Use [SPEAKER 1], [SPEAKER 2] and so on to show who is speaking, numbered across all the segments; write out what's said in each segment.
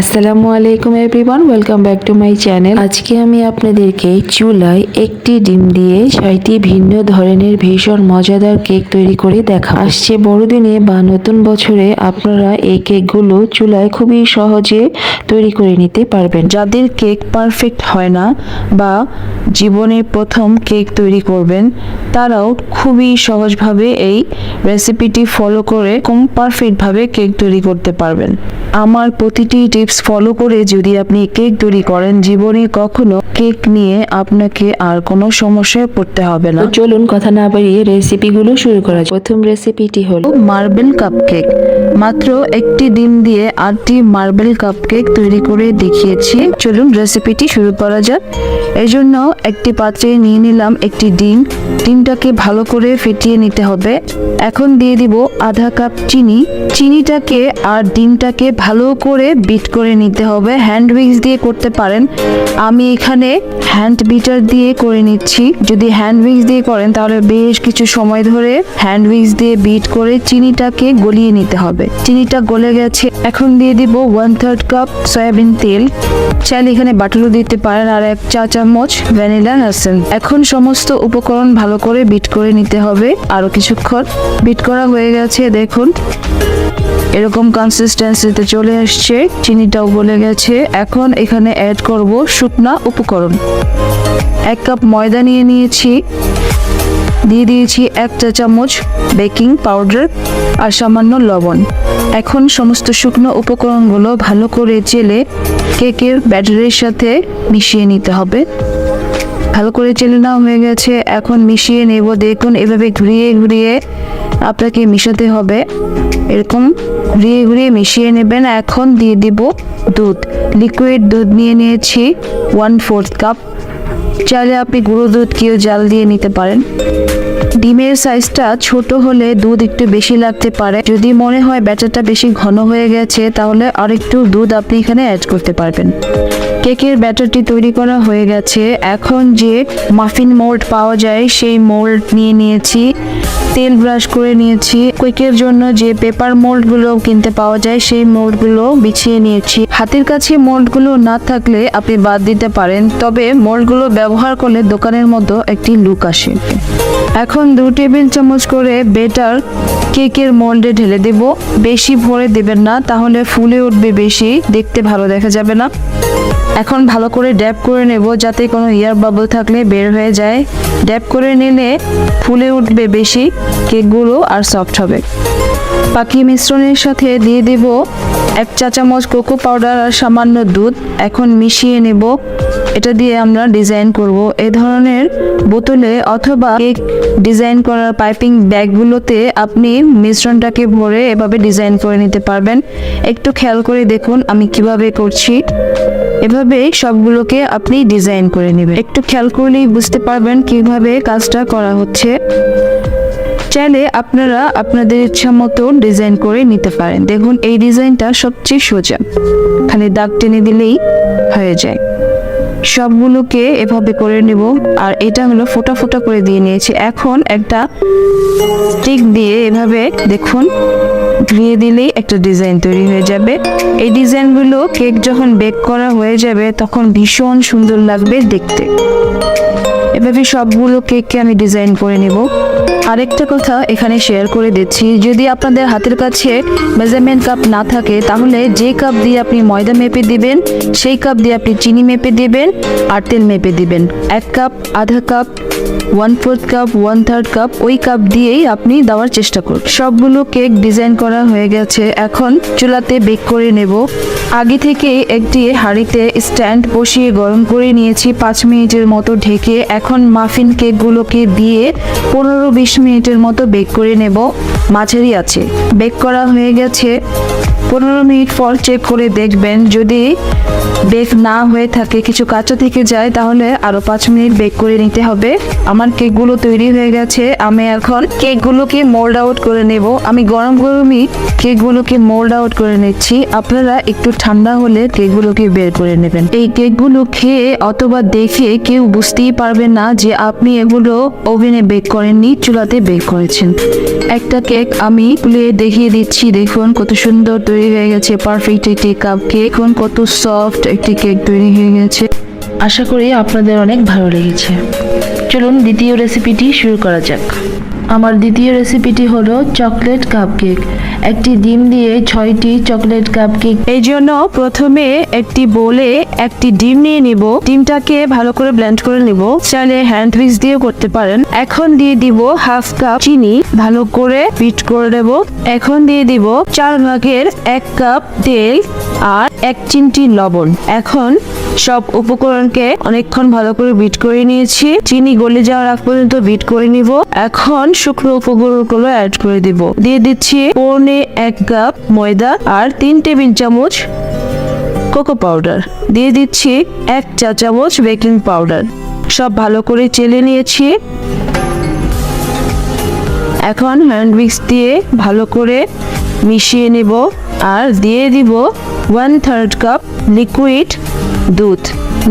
[SPEAKER 1] আসসালামু আলাইকুম everyone, welcome back to my channel. আজকে আমি আপনাদেরকে চুলায় একটি ডিম দিয়ে ছয়টি ভিন্ন ধরনের ভীষণ মজাদার কেক তৈরি করে দেখা আসছে বড়দিনে বা নতুন বছরে আপনারা এই কেকগুলো চুলায় খুবই সহজে তৈরি করে নিতে পারবেন। যাদের কেক পারফেক্ট হয় না বা জীবনে প্রথম কেক তৈরি করবেন, তারাও খুবই সহজভাবে এই রেসিপিটি ফলো করে কম পারফেক্টভাবে কেক তৈরি করতে পারবেন। আমার প্রতিটি ফলো করে যদি আপনি কেক তৈরি করেন জীবনে কখনো কেক নিয়ে আপনাকে আর কোনো সমস্যায় পড়তে হবে না। চলুন কথা না বাড়িয়ে রেসিপিগুলো শুরু করা যাক। প্রথম রেসিপিটি হলো মার্বেল কাপকেক মাত্র একটি ডিম দিয়ে আটটি মার্বেল কাপকেক তৈরি করে দেখিয়েছি। চলুন রেসিপিটি শুরু করা যাক। এই জন্য একটি পাত্রে নিয়ে নিলাম একটি ডিম। ডিমটাকে ভালো করে ফেটিয়ে নিতে হবে। এখন দিয়ে দিব আধা কাপ চিনি। চিনিটাকে আর ডিমটাকে ভালো করে বিট করে নিতে হবে। হ্যান্ড উইক্স দিয়ে করতে পারেন। আমি এখানে হ্যান্ড বিটার দিয়ে করে নিচ্ছি। যদি হ্যান্ড উইক্স দিয়ে করেন, তাহলে বেশ কিছু সময় ধরে হ্যান্ড উইক্স দিয়ে বিট করে চিনিটাকে গলিয়ে নিতে হবে। চিনিটা গলে গেছে। এখন দিয়ে দিব ওয়ান থার্ড কাপ সয়াবিন তেল। চাইলে এখানে বাটারও দিতে পারেন আর এক চা চামচ ভ্যানিলা নাসেন এখন সমস্ত উপকরণ ভালো করে বিট করে নিতে হবে। আরও কিছুক্ষণ বিট করা হয়ে গেছে, দেখুন। এরকম কনসিস্টেন্সিতে চলে আসছে, চিনিটাও গলে গেছে। এখন এখানে অ্যাড করব শুকনা উপকরণ। এক কাপ ময়দা নিয়ে নিয়েছি। দিয়ে দিয়েছি এক চা চামচ বেকিং পাউডার আর সামান্য লবণ। এখন সমস্ত শুকনো উপকরণগুলো ভালো করে চেলে কেকের ব্যাটারের সাথে মিশিয়ে নিতে হবে। ভালো করে চেলে নেওয়া হয়ে গেছে। এখন মিশিয়ে নেব। দেখুন, এভাবে ঘুরিয়ে ঘুরিয়ে আপনাকে মিশাতে হবে। এরকম ঘুরিয়ে ঘুরিয়ে মিশিয়ে নেবেন। এখন দিয়ে দিব দুধ। লিকুইড দুধ নিয়ে নিয়েছি। ওয়ান ফোর্থ কাপ চাইলে আপনি গুঁড়ো দুধ কেউ জাল দিয়ে নিতে পারেন। ডিমের সাইজটা ছোট হলে দুধ একটু বেশি লাগতে পারে। যদি মনে হয় ব্যাটারটা বেশি ঘন হয়ে গেছে, তাহলে আরেকটু দুধ আপনি এখানে অ্যাড করতে পারবেন। কেকের ব্যাটারটি তৈরি করা হয়ে গেছে। এখন যে মাফিন মোল্ড পাওয়া যায়, সেই মোল্ড নিয়ে নিয়েছি। তেল ব্রাশ করে নিয়েছি। কেকের জন্য যে পেপার মোল্ডগুলো কিনতে পাওয়া যায়, সেই মোল্ডগুলো বিছিয়ে নিয়েছি। হাতের কাছে মোল্ডগুলো না থাকলে আপনি বাদ দিতে পারেন, তবে মোল্ডগুলো ব্যবহার করলে দোকানের মতো একটি লুক আসে। এখন দু টেবিল চামচ করে বেটার কেকের মোল্ডে ঢেলে দেব। বেশি ভরে দেবেন না, তাহলে ফুলে উঠবে বেশি, দেখতে ভালো দেখা যাবে না। এখন ভালো করে ড্যাপ করে নেব যাতে কোনো ইয়ার বাবল থাকলে বের হয়ে যায়। ড্যাপ করে নিলে ফুলে উঠবে বেশি, কেকগুলো আর সফট হবে। বাকি মিশ্রণের সাথে দিয়ে দেব এক চা চামচ কোকো পাউডার আর সামান্য দুধ এখন মিশিয়ে নেব। এটা দিয়ে আমরা ডিজাইন করব। এ ধরনের বোতলে অথবা কেক ডিজাইন করার পাইপিং ব্যাগগুলোতে আপনি মিশ্রণটাকে ভরে এভাবে ডিজাইন করে নিতে পারবেন। একটু খেয়াল করে দেখুন আমি কীভাবে করছি। এভাবে সবগুলোকে আপনি ডিজাইন করে নেবেন। একটু খেয়াল করলেই বুঝতে পারবেন কীভাবে কাজটা করা হচ্ছে। চাইলে আপনারা আপনাদের ইচ্ছা মতো ডিজাইন করে নিতে পারেন। দেখুন, এই ডিজাইনটা সবচেয়ে সোজা। খালি দাগ টেনে দিলেই হয়ে যায়। সবগুলোকে এভাবে করে নেব, আর এটা হলো ফোটা ফোটা করে দিয়ে নিয়েছি। এখন একটা স্টিক দিয়ে এভাবে দেখুন ধুয়ে দিলেই একটা ডিজাইন তৈরি হয়ে যাবে। এই ডিজাইনগুলো কেক যখন বেক করা হয়ে যাবে, তখন ভীষণ সুন্দর লাগবে দেখতে। এভাবে সবগুলো কেককে আমি ডিজাইন করে নেব। আরেকটা কথা এখানে শেয়ার করে দিচ্ছি। যদি আপনাদের হাতের কাছে মেজারমেন্ট কাপ না থাকে, তাহলে যে কাপ দিয়ে আপনি ময়দা মেপে দিবেন, সেই কাপ দিয়ে আপনি চিনি মেপে দিবেন আর তেল মেপে দিবেন। এক কাপ আধা cup one fourth cup one third cup ওই কাপ দিয়েই আপনি দেওয়ার চেষ্টা করুন। সবগুলো কেক ডিজাইন করা হয়ে গেছে। এখন চুলাতে বেক করে নেব। আগে থেকে একটি হাঁড়িতে স্ট্যান্ড বসিয়ে গরম করে নিয়েছি। পাঁচ মিনিটের মতো ঢেকে এখন মাফিন কেকগুলোকে দিয়ে পনেরো বিশ মিনিটের মতো বেক করে নেব। মাঝারি আছে। বেক করা হয়ে গেছে। পনেরো মিনিট পর চেক করে দেখবেন। যদি বেক না হয়ে থাকে, কিছু কাঁচা থেকে যায়, তাহলে আরও পাঁচ মিনিট বেক করে নিতে হবে। আমার কেকগুলো তৈরি হয়ে গেছে। আমি এখন কেকগুলোকে মোল্ড আউট করে নেব। আমি গরম গরমই কেকগুলোকে মোল্ড আউট করে নিচ্ছি। আপনারা একটু ঠান্ডা হলে কেকগুলোকে বের করে নেবেন। এই কেকগুলো খেয়ে অথবা দেখে কেউ বুঝতেই পারবে না যে আপনি এগুলো ওভেনে বেক করেননি, চুলাতে বেক করেছেন। একটা কেক আমি খুলে দেখিয়ে দিচ্ছি। দেখুন কত সুন্দর তৈরি তৈরি হয়ে গেছে। পারফেক্ট একটি কাপ কেক এখন কত সফট একটি কেক তৈরি হয়ে গেছে।
[SPEAKER 2] আশা করি আপনাদের অনেক ভালো লেগেছে। চলুন দ্বিতীয় রেসিপিটি শুরু করা যাক। আমার দ্বিতীয় রেসিপিটি হলো চকলেট কাপকেক একটি ডিম দিয়ে ছয়টি চকলেট কাপ কেক
[SPEAKER 1] এই জন্য প্রথমে একটি বোলে একটি ডিম নিয়ে নিব। ডিমটাকে ভালো করে ব্লেন্ড করে নিব। চাইলে হ্যান্ড উইক্স দিয়েও করতে পারেন। এখন দিয়ে দিব হাফ কাপ চিনি। ভালো করে বিট করে দেব এখন দিয়ে দিব চার ভাগের এক কাপ তেল আর এক চিমটি লবণ। এখন সব উপকরণকে অনেকক্ষণ ভালো করে বিট করে নিয়েছি। চিনি গলে যাওয়ার আগ পর্যন্ত বিট করে নিব। এখন শুকনো উপকরণগুলো অ্যাড করে দিব। দিয়ে দিচ্ছি পৌনে এক কাপ ময়দা আর তিন টেবিল চামচ কোকো পাউডার। দিয়ে দিচ্ছি এক চা চামচ বেকিং পাউডার। সব ভালো করে চেলে নিয়েছি। এখন হ্যান্ড মিক্স দিয়ে ভালো করে মিশিয়ে নেব। আর দিয়ে দিব ওয়ান থার্ড কাপ লিকুইড দুধ।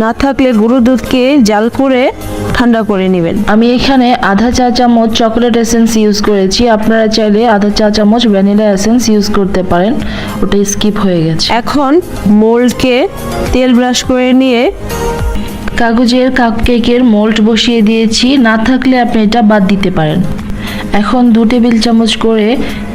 [SPEAKER 1] না থাকলে গুঁড়ো দুধকে জাল করে ঠান্ডা করে নেবেন।
[SPEAKER 2] আমি এখানে আধা চা চামচ চকলেট এসেন্স ইউজ করেছি। আপনারা চাইলে আধা চা চামচ ভ্যানিলা এসেন্স ইউজ করতে পারেন। ওটা স্কিপ হয়ে গেছে।
[SPEAKER 1] এখন মোল্ডকে তেল ব্রাশ করে নিয়ে
[SPEAKER 2] কাগজের কাপকেকের মোল্ড বসিয়ে দিয়েছি। না থাকলে আপনি এটা বাদ দিতে পারেন। এখন দু টেবিল চামচ করে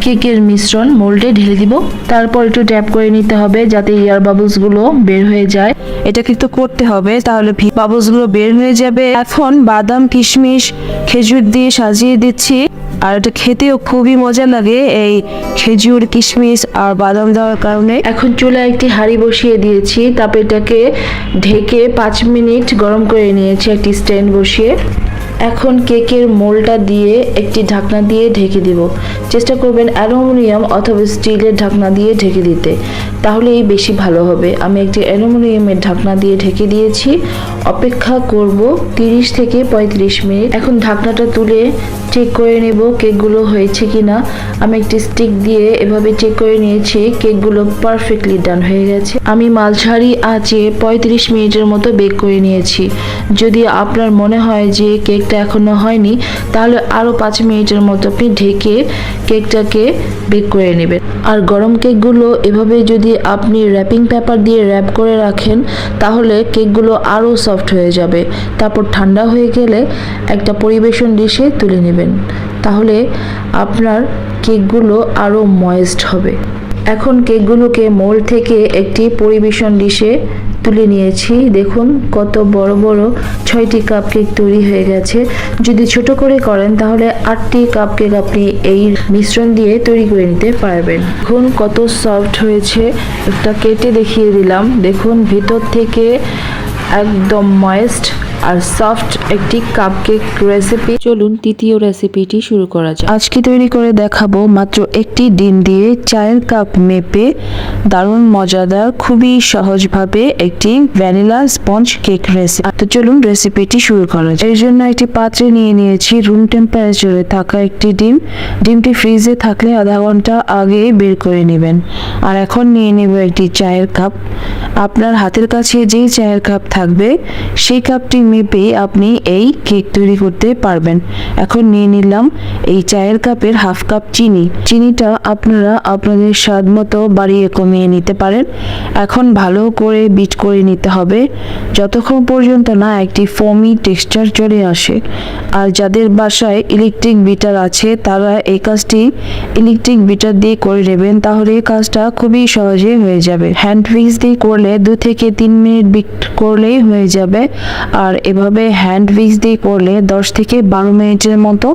[SPEAKER 2] কেকের মিশ্রণ মোল্ডে ঢেলে দিব। তারপর একটু ট্যাপ করে নিতে হবে যাতে এয়ার বাবলসগুলো বের হয়ে যায়।
[SPEAKER 1] এটা কিন্তু করতে হবে তাহলে বাবলসগুলো বের হয়ে যাবে। এখন বাদাম কিশমিশ খেজুর দিয়ে সাজিয়ে দিচ্ছি। আর এটা খেতেও খুবই মজা লাগে এই খেজুর কিশমিশ আর বাদাম দেওয়ার কারণে।
[SPEAKER 2] এখন চুলায় একটি হাঁড়ি বসিয়ে দিয়েছি। তারপর এটাকে ঢেকে পাঁচ মিনিট গরম করে নিয়েছি একটি স্ট্যান্ড বসিয়ে। এখন কেকের মোলটা দিয়ে একটি ঢাকনা দিয়ে ঢেকে দিব। চেষ্টা করবেন অ্যালুমিনিয়াম অথবা স্টিলের ঢাকনা দিয়ে ঢেকে দিতে। তাহলেই বেশি ভালো হবে। আমি একটি অ্যালুমিনিয়ামের ঢাকনা দিয়ে ঢেকে দিয়েছি। অপেক্ষা করব তিরিশ থেকে পঁয়ত্রিশ মিনিট। এখন ঢাকনাটা তুলে চেক করে নেব কেকগুলো হয়েছে কি না আমি একটি স্টিক দিয়ে এভাবে চেক করে নিয়েছি। কেকগুলো পারফেক্টলি ডান হয়ে গেছে। আমি মাঝারি আঁচে পঁয়ত্রিশ মিনিটের মতো বেক করে নিয়েছি। যদি আপনার মনে হয় যে কেকটা এখনও হয়নি, তাহলে আরও পাঁচ মিনিটের মতো আপনি ঢেকে কেকটাকে বেক করে নেবেন। আর গরম কেকগুলো এভাবে যদি আপনি র্যাপিং পেপার দিয়ে র্যাপ করে রাখেন, তাহলে কেকগুলো আরও সফট হয়ে যাবে। তারপর ঠান্ডা হয়ে গেলে একটা পরিবেশন ডিশে তুলে নেবেন। তাহলে আপনার কেকগুলো আরও ময়েস্ট হবে। এখন কেকগুলোকে মোল্ড থেকে একটি পরিবেশন ডিশে তুলে নিয়েছি। দেখুন, কত বড় বড় ছয়টি কাপকেক তৈরি হয়ে গেছে। যদি ছোট করে করেন, তাহলে আটটি কাপকেক আপনি এই মিশ্রণ দিয়ে তৈরি করে নিতে পারবেন। দেখুন, কত সফট হয়েছে। একটা কেটে দেখিয়ে দিলাম। দেখুন, ভিতর থেকে একদম ময়েস্ট আর সফট একটি কাপকেক রেসিপি চলুন তৃতীয় রেসিপিটি শুরু করা যাক।
[SPEAKER 1] আজকে তৈরি করে দেখাবো মাত্র একটি ডিম দিয়ে চায়ের কাপ মেপে দারুণ মজাদার, খুবই সহজভাবে একটি ভ্যানিলা স্পঞ্জ কেক রেসিপি তো চলুন রেসিপিটি শুরু করা যাক। এর জন্য একটি পাত্রে নিয়ে নিয়েছি রুম টেম্পারেচারে থাকা একটি ডিম। ডিমটি ফ্রিজে থাকলে আধা ঘণ্টা আগে বের করে নেবেন। আর এখন নিয়ে নেব একটি চায়ের কাপ আপনার হাতের কাছে যেই চায়ের কাপ থাকবে, সেই কাপটি মেপে আপনি এই কেক তৈরি করতে পারবেন। এখন নিয়ে নিলাম এই চায়ের কাপের হাফ কাপ চিনি। চিনিটা আপনারা আপনাদের স্বাদ মতো বাড়িয়ে কমিয়ে নিতে পারেন। এখন ভালো করে বিট করে নিতে হবে। যতক্ষণ পর্যন্ত না একটি ফমি টেক্সচার চলে আসে। আর যাদের বাসায় ইলেকট্রিক বিটার আছে, তারা এই কাজটি ইলেকট্রিক বিটার দিয়ে করে নেবেন, তাহলে কাজটা খুবই সহজে হয়ে যাবে। হ্যান্ড উইক্স দিয়ে করলে দু থেকে তিন মিনিট বিট করলেই হয়ে যাবে। আর এভাবে হ্যান্ড উইক্স দিয়ে করলে দশ থেকে বারো মিনিটের মতো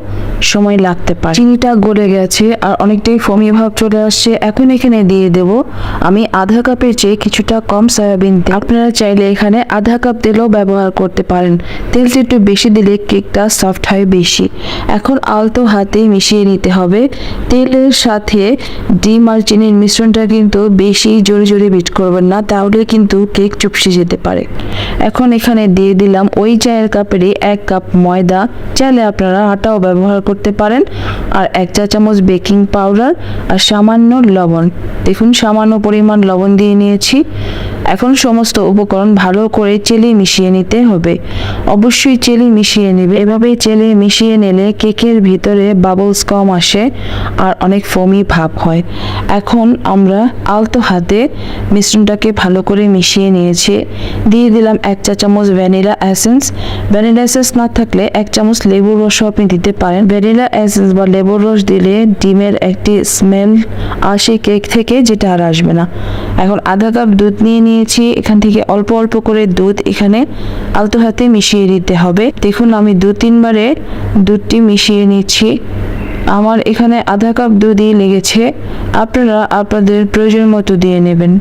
[SPEAKER 1] সময় লাগতে পারে। চিনিটা গলে গেছে আর অনেকটাই ফমি ভাব চলে আসছে। এখন এখানে দিয়ে দেব আমি আধা কাপের চেয়ে কিছুটা কম সয়াবিন তেল। আপনারা চাইলে এখানে আধা কাপ তেলও ব্যবহার করতে পারেন। তেলটা একটু বেশি দিলে কেকটা সফট হয় বেশি। এখন আলতো হাতে মিশিয়ে নিতে হবে। তেলের সাথে ডিম আর চিনির মিশ্রণটা কিন্তু বেশি জোরে জোরে বিট করবেন না, তাহলে কিন্তু কেক চুপসে যেতে পারে। এখন এখানে দিয়ে দিলাম ওই চায়ের কাপেরই এক কাপ ময়দা, চাইলে আপনারা আটাও ব্যবহার করতে পারেন, আর এক চা চামচ বেকিং পাউডার আর সামান্য লবণ। দেখুন, সামান্য পরিমাণ লবণ দিয়ে নিয়েছি। এখন সমস্ত উপকরণ ভালো করে চেলে মিশিয়ে নিতে হবে। অবশ্যই চেলে মিশিয়ে নেবে। এভাবে চেলে মিশিয়ে নিলে কেকের ভিতরে বাবলস কম আসে আর অনেক ফোমি ভাব হয়। এখন আমরা আলতো হাতে মিশ্রণটাকে ভালো করে মিশিয়ে নিয়েছি। দিয়ে দিলাম এক চা চামচ ভ্যানিলা এসেন্স, ভ্যানিলা এসেন্স না থাকলে এক চামচ লেবুর রসও আপনি দিতে পারেন। ভ্যানিলা এসেন্স বা লেবুর রস দিলে ডিমের একটি স্মেল আসে কেক থেকে, যেটা আর আসবে না। এখন আধা কাপ দুধ নিয়ে নিয়েছি। এখান থেকে অল্প অল্প করে দুধ এখানে আলতো হাতে মিশিয়ে দিতে হবে। দেখুন, আমি দু, তিনবারে দুধটি মিশিয়ে নিচ্ছি। আমার এখানে আধা কাপ দুধই লেগেছে। আপনারা আপনাদের প্রয়োজন মতো দিয়ে নেবেন।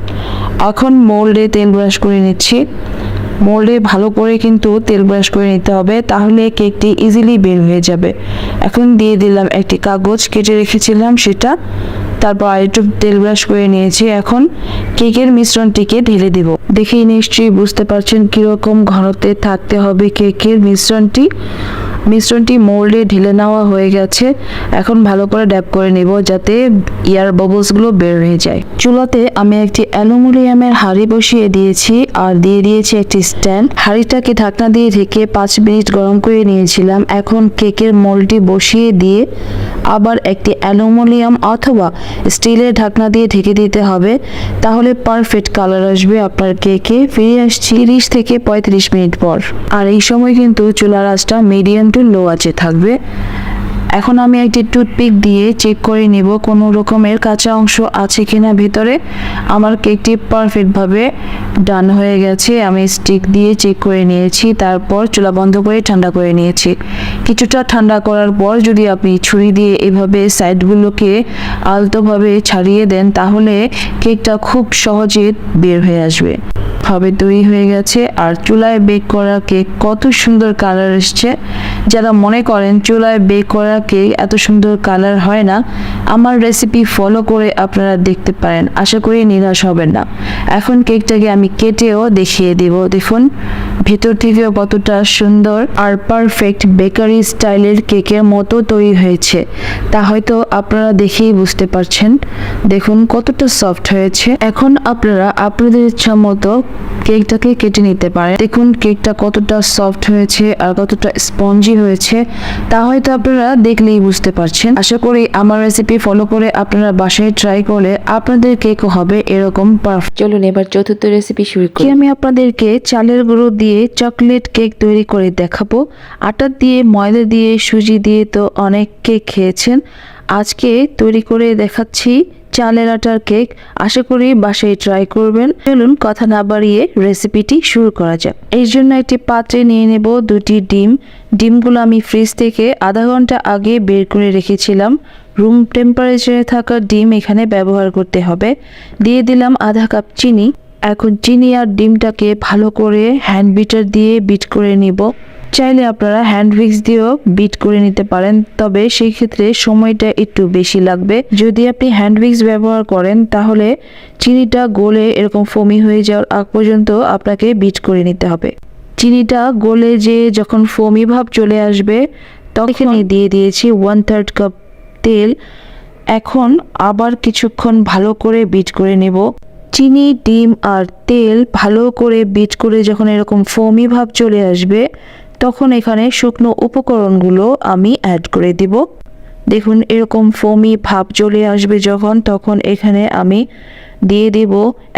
[SPEAKER 1] এখন মোল্ডে তেল ব্রাশ করে নিচ্ছি। মোল্ডে ভালো করে কিন্তু তেল ব্রাশ করে নিতে হবে, তাহলে কেকটি ইজিলি বের হয়ে যাবে। এখন দিয়ে দিলাম একটি কাগজ, কেটে রেখেছিলাম সেটা। তারপর আরেকটু তেল ব্রাশ করে নিয়েছি। এখন কেকের মিশ্রণটিকে ঢেলে দিব। দেখেই নিশ্চয়ই বুঝতে পারছেন কীরকম ঘনত্বে থাকতে হবে কেকের মিশ্রণটি। মিশ্রণটি মোল্ডে ঢেলে নেওয়া হয়ে গেছে। এখন ভালো করে ড্যাপ করে নেব যাতে এয়ার বাবলসগুলো বের হয়ে যায়। চুলাতে আমি একটি অ্যালুমিনিয়ামের হাঁড়ি বসিয়ে দিয়েছি আর দিয়ে দিয়েছি একটি স্ট্যান্ড। হাঁড়িটাকে ঢাকনা দিয়ে ঢেকে পাঁচ মিনিট গরম করে নিয়েছিলাম। এখন কেকের মোল্ডটি বসিয়ে দিয়ে আবার একটি অ্যালুমিনিয়াম অথবা স্টিলের ঢাকনা দিয়ে ঢেকে দিতে হবে, তাহলে পারফেক্ট কালার আসবে আপনার কেকে ফিরে আসছি তিরিশ থেকে পঁয়ত্রিশ মিনিট পর। আর এই সময় কিন্তু চুলার আঁচটা মিডিয়াম টু লো আঁচে থাকবে। এখন আমি একটি টুথপিক দিয়ে চেক করে নিব কোনো রকমের কাঁচা অংশ আছে কিনা ভিতরে। আমার কেকটি পারফেক্টভাবে ডান হয়ে গেছে। আমি স্টিক দিয়ে চেক করে নিয়েছি, তারপর চুলা বন্ধ করে ঠান্ডা করে নিয়েছি। কিছুটা ঠান্ডা করার পর যদি আপনি ছুরি দিয়ে এভাবে সাইডগুলোকে আলতোভাবে ছাড়িয়ে দেন, তাহলে কেকটা খুব সহজে বের হয়ে আসবে। ভাবে তৈরি হয়ে গেছে। আর চুলায় বেক করা কেক কত সুন্দর কালার এসছে। যারা মনে করেন চুলায় বেক করা কেক এত সুন্দর কালার হয় না, আমার রেসিপি ফলো করে আপনারা দেখতে পারেন। আশা করি নিরাশ হবেন না। এখন কেকটাকে আমি কেটেও দেখিয়ে দিব। দেখুন, ভেতর থেকেও কতটা সুন্দর আর পারফেক্ট বেকারি স্টাইলের কেকের মতো তৈরি হয়েছে। তা হয়তো আপনারা দেখেই বুঝতে পারছেন। দেখুন, কতটা সফট হয়েছে। এখন আপনারা আপনাদের ইচ্ছা মতো কেকটাকে কেটে নিতে পারেন দেখুন কেকটা কতটা সফট হয়েছে আর কতটা স্পঞ্জি হয়েছে তা হয়তো আপনারা দেখলেই বুঝতে পারছেন। আশা করি আমার রেসিপি ফলো করে আপনারা বাসায় ট্রাই করলে আপনাদের কেকও হবে এরকম পারফেক্ট
[SPEAKER 2] চলুন এবার চতুর্থ রেসিপি শুরু করি।
[SPEAKER 1] আমি আপনাদেরকে চালের গুঁড়ো দিয়ে চকলেট কেক তৈরি করে দেখাবো। আটা দিয়ে ময়দা দিয়ে সুজি দিয়ে তো অনেক কেক খেয়েছেন। আজকে তৈরি করে দেখাচ্ছি চালের আটার কেক আশা করি বাসায় ট্রাই করবেন। চলুন কথা না বাড়িয়ে রেসিপিটি শুরু করা যাক। এই জন্য একটি পাত্রে নিয়ে নেব দুটি ডিম। ডিমগুলো আমি ফ্রিজ থেকে আধা ঘণ্টা আগে বের করে রেখেছিলাম। রুম টেম্পারেচারে থাকা ডিম এখানে ব্যবহার করতে হবে। দিয়ে দিলাম আধা কাপ চিনি। এখন চিনি আর ডিমটাকে ভালো করে হ্যান্ড বিটার দিয়ে বিট করে নিব। চাইলে আপনারা হ্যান্ড উইক্স দিয়েও বিট করে নিতে পারেন তবে সেই ক্ষেত্রে সময়টা একটু বেশি লাগবে। যদি আপনি হ্যান্ড উইক্স ব্যবহার করেন তাহলে চিনিটা গলে এরকম ফমি হয়ে যাওয়ার আগ পর্যন্ত আপনাকে বিট করে নিতে হবে। চিনিটা গলে যে যখন ফমি ভাব চলে আসবে তখন দিয়ে দিয়েছি ওয়ান থার্ড কাপ তেল। এখন আবার কিছুক্ষণ ভালো করে বিট করে নেব। চিনি ডিম আর তেল ভালো করে বিট করে যখন এরকম ফোমি ভাব চলে আসবে তখন এখানে শুকনো উপকরণগুলো আমি অ্যাড করে দিব। দেখুন, এরকম ফোমি ভাব চলে আসবে যখন, তখন এখানে আমি দিয়ে দেব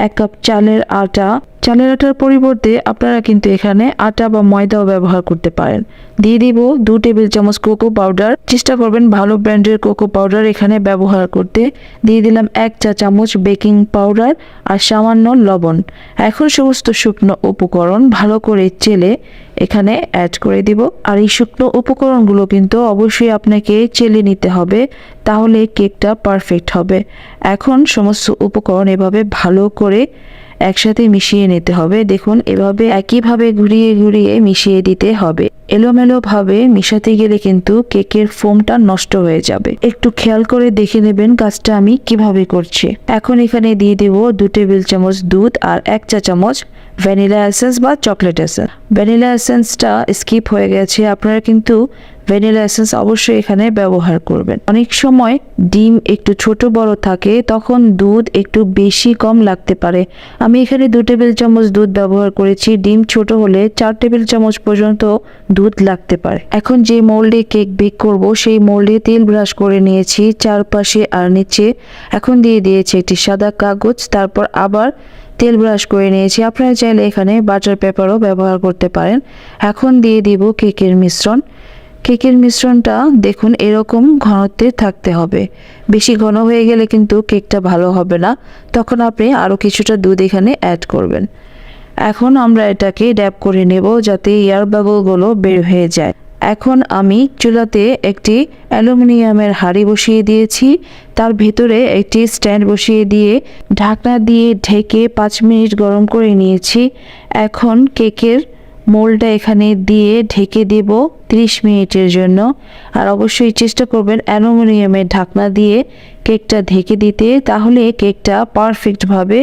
[SPEAKER 1] এক কাপ চালের আটা। চালের আটার পরিবর্তে আপনারা কিন্তু এখানে আটা বা ময়দাও ব্যবহার করতে পারেন। দিয়ে দিব দু টেবিল চামচ কোকো পাউডার। চেষ্টা করবেন ভালো ব্র্যান্ডের কোকো পাউডার এখানে ব্যবহার করতে। দিয়ে দিলাম এক চা চামচ বেকিং পাউডার আর সামান্য লবণ। এখন সমস্ত শুকনো উপকরণ ভালো করে চেলে এখানে অ্যাড করে দিব। আর এই শুকনো উপকরণগুলো কিন্তু অবশ্যই আপনাকে চেলে নিতে হবে। তাহলে কেকটা পারফেক্ট হবে। এখন সমস্ত উপকরণ এভাবে ভালো করে একসাথে মিশিয়ে নিতে হবে। দেখুন, এভাবে একইভাবে ঘুরিয়ে ঘুরিয়ে মিশিয়ে দিতে হবে। এলোমেলো ভাবে মিশাতে গেলে কিন্তু কেকের ফোমটা নষ্ট হয়ে যাবে। একটু খেয়াল করে দেখে নেবেন কাজটা আমি কীভাবে করছি। এখন এখানে দিয়ে দেব দু টেবিল চামচ দুধ আর এক চা চামচ ভ্যানিলা এসেন্স বা চকলেট এসেন্স। ভ্যানিলা এসেন্সটা স্কিপ হয়ে গেছে, আপনারা কিন্তু ভ্যানিলা এসেন্স অবশ্যই এখানে ব্যবহার করবেন। অনেক সময় ডিম একটু ছোট বড় থাকে, তখন দুধ একটু বেশি কম লাগতে পারে। আমি এখানে দু টেবিল চামচ দুধ ব্যবহার করেছি। ডিম ছোট হলে চার টেবিল চামচ পর্যন্ত দুধ লাগতে পারে। এখন যে মোল্ডে কেক বেক করব, সেই মোল্ডে তেল ব্রাশ করে নিয়েছি চারপাশে আর নিচে। এখন দিয়ে দিয়েছি একটি সাদা কাগজ, তারপর আবার তেল ব্রাশ করে নিয়েছি। আপনারা চাইলে এখানে বাটার পেপারও ব্যবহার করতে পারেন। এখন দিয়ে দিব কেকের মিশ্রণ। কেকের মিশ্রণটা দেখুন এরকম ঘনত্বের থাকতে হবে। বেশি ঘন হয়ে গেলে কিন্তু কেকটা ভালো হবে না। তখন আপনি আরও কিছুটা দুধ এখানে অ্যাড করবেন। এখন আমরা এটাকে ড্যাপ করে নেব যাতে এয়ার বাবলগুলো বের হয়ে যায়। এখন আমি চুলাতে একটি অ্যালুমিনিয়ামের হাঁড়ি বসিয়ে দিয়েছি। তার ভেতরে একটি স্ট্যান্ড বসিয়ে দিয়ে ঢাকনা দিয়ে ঢেকে পাঁচ মিনিট গরম করে নিয়েছি। এখন কেকের মোলটা এখানে দিয়ে ঢেকে দেব 30 মিনিটের জন্য। আর অবশ্যই চেষ্টা করবেন অ্যালুমিনিয়ামের ঢাকনা দিয়ে কেকটা ঢেকে দিতে, তাহলে কেকটা পারফেক্টভাবে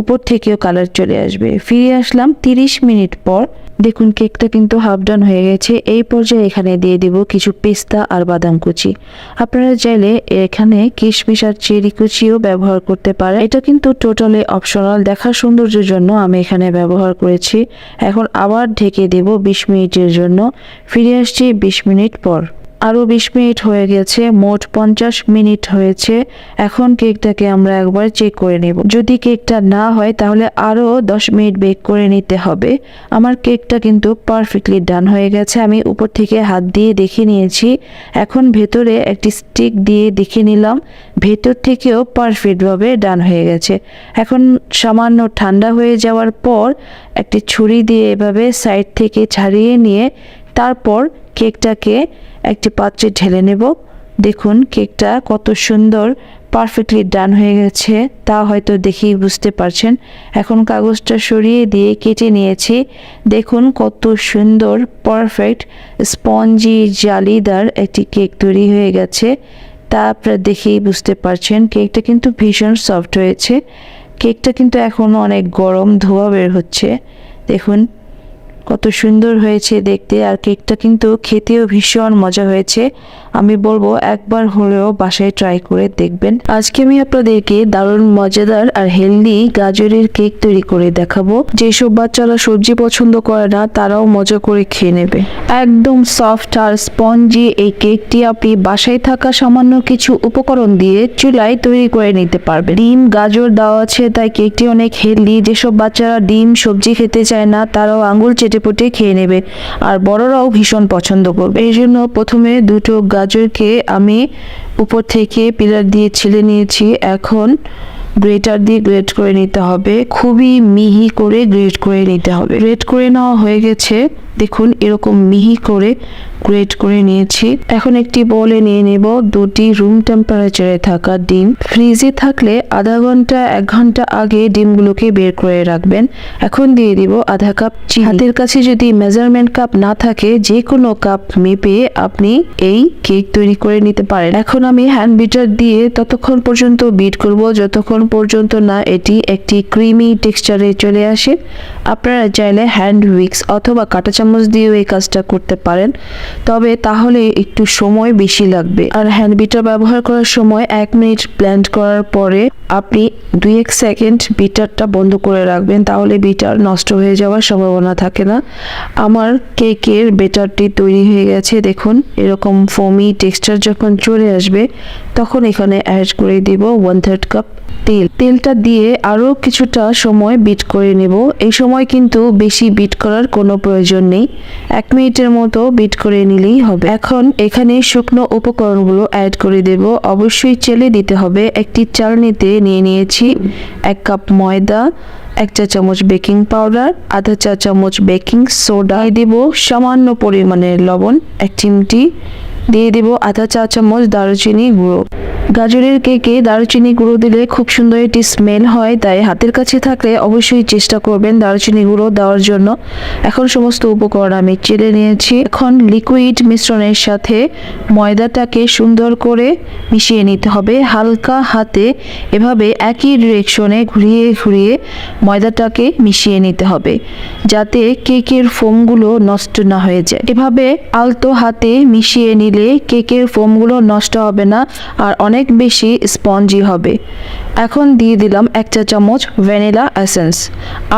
[SPEAKER 1] উপর থেকেও কালার চলে আসবে। ফিরে আসলাম 30 মিনিট পর। দেখুন কেকটা কিন্তু হাফ ডান হয়ে গেছে। এই পর্যায়ে এখানে দিয়ে দিব কিছু পেস্তা আর বাদাম কুচি। আপনারা চাইলে এখানে কিশমিশ আর চেরি কুচিও ব্যবহার করতে পারেন। এটা কিন্তু টোটালি অপশনাল দেখার সৌন্দর্যের জন্য আমি এখানে ব্যবহার করেছি। এখন আবার ঢেকে দেব বিশ মিনিটের জন্য। ফিরে আসছি বিশ মিনিট পর। আরও বিশ মিনিট হয়ে গেছে, মোট পঞ্চাশ মিনিট হয়েছে। এখন কেকটাকে আমরা একবার চেক করে নেব। যদি কেকটা না হয়, তাহলে আরও দশ মিনিট বেক করে নিতে হবে। আমার কেকটা কিন্তু পারফেক্টলি ডান হয়ে গেছে। আমি উপর থেকে হাত দিয়ে দেখে নিয়েছি। এখন ভেতরে একটি স্টিক দিয়ে দেখে নিলাম। ভেতর থেকেও পারফেক্টভাবে ডান হয়ে গেছে। এখন সামান্য ঠান্ডা হয়ে যাওয়ার পর একটি ছুরি দিয়ে এভাবে সাইড থেকে ছাড়িয়ে নিয়ে তারপর কেকটাকে একটি পাত্রে ঢেলে নেব। দেখুন, কেকটা কত সুন্দর পারফেক্টলি ডান হয়ে গেছে। তা হয়তো দেখেই বুঝতে পারছেন। এখন কাগজটা সরিয়ে দিয়ে কেটে নিয়েছি। দেখুন, কত সুন্দর পারফেক্ট স্পঞ্জি জালিদার একটি কেক তৈরি হয়ে গেছে। তা আপনারা দেখেই বুঝতে পারছেন, কেকটা কিন্তু ভীষণ সফট হয়েছে। কেকটা কিন্তু এখনও অনেক গরম ধোয়া বের হচ্ছে। দেখুন কত সুন্দর হয়েছে দেখতে, আর কেকটা কিন্তু খেতেও ভীষণ মজা হয়েছে। আমি বলব একবার হলেও বাসায় ট্রাই করে দেখবেন। আজকে আমি আপনাদেরকে দারুণ মজাদার আর হেলদি গাজরের কেক তৈরি করে দেখাবো। যেসব বাচ্চারা সবজি পছন্দ করে না, তারাও মজা করে খেয়ে নেবে। একদম সফট আর স্পঞ্জি এই কেকটি আপনি বাসায় থাকা সামান্য কিছু উপকরণ দিয়ে চুলায় তৈরি করে নিতে পারবেন। ডিম, গাজর দেওয়া আছে, তাই কেকটি অনেক হেলদি যেসব বাচ্চারা ডিম, সবজি খেতে চায় না, তারাও আঙুল চেটে পুটে খেয়ে নেবে। আর বড়রাও ভীষণ পছন্দ করবে। এই জন্য প্রথমে দুটো গাজরকে আমি উপর থেকে পিলার দিয়ে ছিলে নিয়েছি। এখন গ্রেটার দিয়ে গ্রেট করে নিতে হবে। খুবই মিহি করে গ্রেট করে নিতে হবে। গ্রেট করে নেওয়া হয়ে গেছে। দেখুন, এরকম মিহি করে গ্রেট করে নিয়েছি। এখন একটি বলে নিয়ে নেব দুটি রুম টেম্পারেচারে থাকা ডিম। ফ্রিজে থাকলে আধা ঘণ্টা, এক ঘণ্টা আগে ডিমগুলোকে বের করে রাখবেন। এখন দিয়ে দিব আধা কাপ হাতের কাছে যদি মেজারমেন্ট কাপ না থাকে যে কোনো কাপ মেপে আপনি এই কেক তৈরি করে নিতে পারেন। এখন আমি হ্যান্ড বিটার দিয়ে ততক্ষণ পর্যন্ত বিট করব, যতক্ষণ পর্যন্ত না এটি একটি ক্রিমি টেক্সচারে চলে আসে। আপনারা চাইলে হ্যান্ড উইক্স অথবা কাঁটা চামচ দিয়েও এই কাজটা করতে পারেন। তবে তাহলে একটু সময় বেশি লাগবে। আর হ্যান্ড বিটার ব্যবহার করার সময় এক মিনিট ব্লেন্ড করার পরে আপনি দুই এক সেকেন্ড বিটারটা বন্ধ করে রাখবেন। তাহলে বিটার নষ্ট হয়ে যাওয়ার সম্ভাবনা থাকে না। আমার কেকের বেটারটি তৈরি হয়ে গেছে। দেখুন, এরকম ফোমি টেক্সচার যখন চলে আসবে, তখন এখানে অ্যাড করে দিব ওয়ান থার্ড কাপ তেল। তেলটা দিয়ে আরও কিছুটা সময় বিট করে নেব। এই সময় কিন্তু বেশি বিট করার কোনো প্রয়োজন নেই। এক মিনিটের মতো বিট করে নিলেই হবে। এখন এখানে শুকনো উপকরণগুলো অ্যাড করে দেব। অবশ্যই চেলে দিতে হবে। একটি চালনিতে নিয়ে নিয়েছি এক কাপ ময়দা, এক চা চামচ বেকিং পাউডার আধা চা চামচ বেকিং সোডা দেব সামান্য পরিমাণের লবণ, এক চিমটি। দিয়ে দেব আধা চা চামচ দারুচিনি গুঁড়ো। গাজরের কেকে দারুচিনি গুঁড়ো দিলে খুব সুন্দর একটি স্মেল হয়, তাই হাতের কাছে থাকলে অবশ্যই চেষ্টা করবেন দারুচিনি গুঁড়ো দেওয়ার জন্য। এখন সমস্ত উপকরণ আমি চেলে নিয়েছি। এখন লিকুইড মিশ্রণের সাথে ময়দাটাকে সুন্দর করে মিশিয়ে নিতে হবে। হালকা হাতে এভাবে একই ডিরেকশনে ঘুরিয়ে ঘুরিয়ে ময়দাটাকে মিশিয়ে নিতে হবে, যাতে কেকের ফোমগুলো নষ্ট না হয়ে যায়। এভাবে আলতো হাতে মিশিয়ে নিলে কেকের ফোমগুলো নষ্ট হবে না, আর অনেক বেশি স্পঞ্জি হবে। এখন দিয়ে দিলাম এক চা চামচ ভ্যানিলা এসেন্স।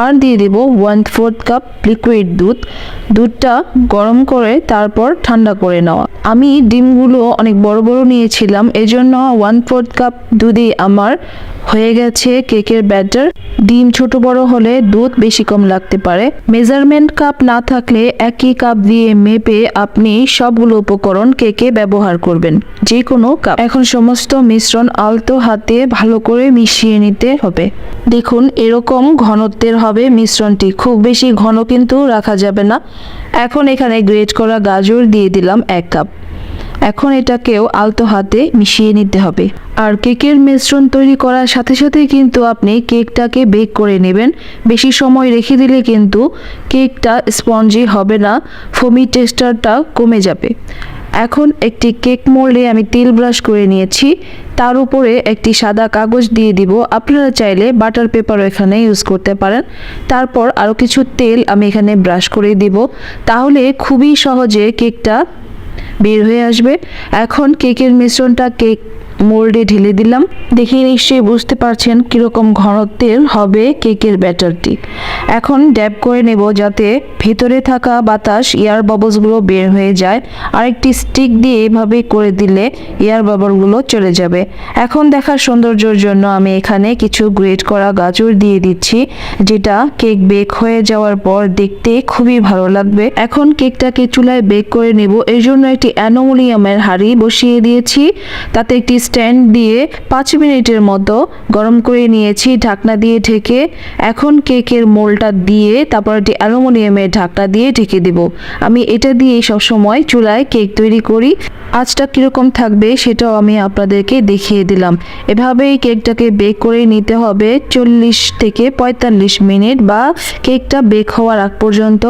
[SPEAKER 1] আর দিয়ে দেব ওয়ান ফোর্থ কাপ লিকুইড দুধ। দুধটা গরম করে তারপর ঠান্ডা করে নেওয়া আমি ডিমগুলো অনেক বড় বড় নিয়েছিলাম, এজন্য ওয়ান ফোর্থ কাপ দুধই আমার হয়ে গেছে কেকের ব্যাটার। ডিম ছোট বড় হলে দুধ বেশি কম লাগতে পারে। মেজারমেন্ট কাপ না থাকলে একই কাপ দিয়ে মেপে আপনি সবগুলো উপকরণ কেকে ব্যবহার করবেন যে কোনো কাপ। এখন সমস্ত মিশ্রণ আলতো হাতে ভালো করে মিশিয়ে নিতে হবে। দেখুন, এরকম ঘনত্বের হবে মিশ্রণটি। খুব বেশি ঘন কিন্তু রাখা যাবে না। এখন এখানে গ্রেট করা গাজর দিয়ে দিলাম এক কাপ। এখন এটাকেও আলতো হাতে মিশিয়ে নিতে হবে। আর কেকের মিশ্রণ তৈরি করার সাথে সাথে কিন্তু আপনি কেকটাকে বেক করে নেবেন। বেশি সময় রেখে দিলে কিন্তু কেকটা স্পঞ্জি হবে না ফমি টেস্টারটা কমে যাবে। এখন একটি কেক মোল্ডে আমি তেল ব্রাশ করে নিয়েছি। তার উপরে একটি সাদা কাগজ দিয়ে দিব। আপনারা চাইলে বাটার পেপারও এখানে ইউজ করতে পারেন। তারপর আরও কিছু তেল আমি এখানে ব্রাশ করে দিব। তাহলে খুবই সহজে কেকটা বের হয়ে আসবে। এখন কেকের মিশ্রণটা কেক মোল্ডে ঢেলে দিলাম। দেখে নিশ্চয়ই বুঝতে পারছেন কীরকম ঘনত্বের হবে কেকের ব্যাটারটি। এখন ড্যাব করে নেব যাতে ভেতরে থাকা বাতাস এয়ার বাবলসগুলো বের হয়ে যায়। আর একটি স্টিক দিয়ে এভাবে করে দিলে এয়ার বাবলগুলো চলে যাবে। এখন দেখার সৌন্দর্যের জন্য আমি এখানে কিছু গ্রেট করা গাজর দিয়ে দিচ্ছি, যেটা কেক বেক হয়ে যাওয়ার পর দেখতে খুবই ভালো লাগবে। এখন কেকটাকে চুলায় বেক করে নেব। এর জন্য একটি অ্যানোমোনিয়ামের হাঁড়ি বসিয়ে দিয়েছি। তাতে একটি স্ট্যান্ড দিয়ে পাঁচ মিনিটের মতো গরম করে নিয়েছি, ঢাকনা দিয়ে ঢেকে। এখন কেকের মোলটা দিয়ে, তারপর একটি অ্যালুমিনিয়ামের ঢাকনা দিয়ে ঢেকে দেব। আমি এটা দিয়ে সবসময় চুলায় কেক তৈরি করি। আজটা কীরকম থাকবে সেটাও আমি আপনাদেরকে দেখিয়ে দিলাম। এভাবেই কেকটাকে বেক করে নিতে হবে চল্লিশ থেকে পঁয়তাল্লিশ মিনিট বা কেকটা বেক হওয়ার আগ পর্যন্ত।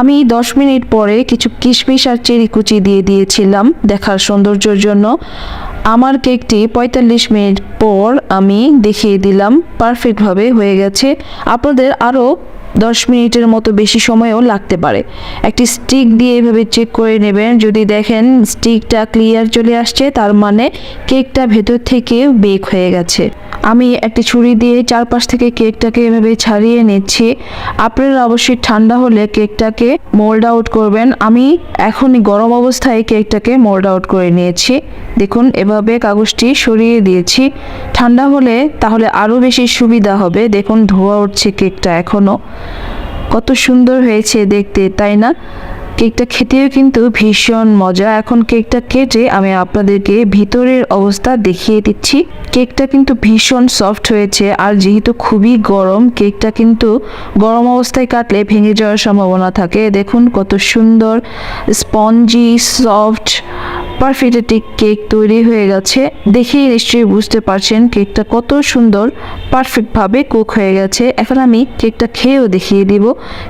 [SPEAKER 1] আমি দশ মিনিট পরে কিছু কিশমিশ আর চেরি কুচি দিয়ে দিয়েছিলাম দেখার সৌন্দর্যের জন্য। আমার কেকটি পঁয়তাল্লিশ মিনিট পর আমি দেখিয়ে দিলাম পারফেক্টভাবে হয়ে গেছে। আপনাদের আরও দশ মিনিটের মতো বেশি সময়ও লাগতে পারে। একটি স্টিক দিয়ে এভাবে চেক করে নেবেন। যদি দেখেন স্টিকটা ক্লিয়ার চলে আসছে, তার মানে কেকটা ভেতর থেকে বেক হয়ে গেছে। আমি একটি ছুরি দিয়ে চারপাশ থেকে কেকটাকে এভাবে ছাড়িয়ে নিচ্ছি। আপনারা অবশ্যই ঠান্ডা হলে কেকটাকে মোল্ড আউট করবেন। আমি এখনই গরম অবস্থায় কেকটাকে মোল্ড আউট করে নিয়েছি। দেখুন, এভাবে কাগজটি সরিয়ে দিয়েছি। ঠান্ডা হলে তাহলে আরও বেশি সুবিধা হবে। দেখুন, ধোয়া উঠছে কেকটা এখনও। কত সুন্দর হয়েছে দেখতে, তাই না? কেকটা খেতেও কিন্তু ভীষণ মজা। এখন কেকটা কেটে আমি আপনাদেরকে ভিতরের অবস্থা দেখিয়ে দিচ্ছি। কেকটা কিন্তু ভীষণ সফট হয়েছে আর যেহেতু খুবই গরম, কেকটা কিন্তু গরম অবস্থায় কাটলে ভেঙে যাওয়ার সম্ভাবনা থাকে। দেখুন কত সুন্দর, স্পঞ্জি, সফট পারফেক্ট কেক তৈরি হয়ে গেছে, দেখেই নিশ্চয়ই বুঝতে পারছেন কেকটা কত সুন্দর, পারফেক্টভাবে কুক হয়ে গেছে। এখন আমি কেকটা খেয়েও দেখিয়ে দিব,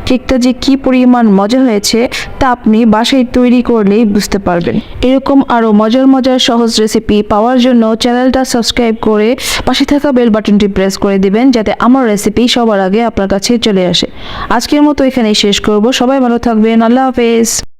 [SPEAKER 1] কেকটা যে কি পরিমাণ মজা হয়েছে তা আপনি বাসায় তৈরি করলেই বুঝতে পারবেন। এরকম আরও মজার মজার সহজ রেসিপি পাওয়ার জন্য চ্যানেলটা সাবস্ক্রাইব করে পাশে থাকা বেল বাটনটি প্রেস করে দিবেন, যাতে আমার রেসিপি সবার আগে আপনার কাছে চলে আসে। আজকের মতো এখানেই শেষ করব, সবাই ভালো থাকবেন, আল্লাহ হাফেজ।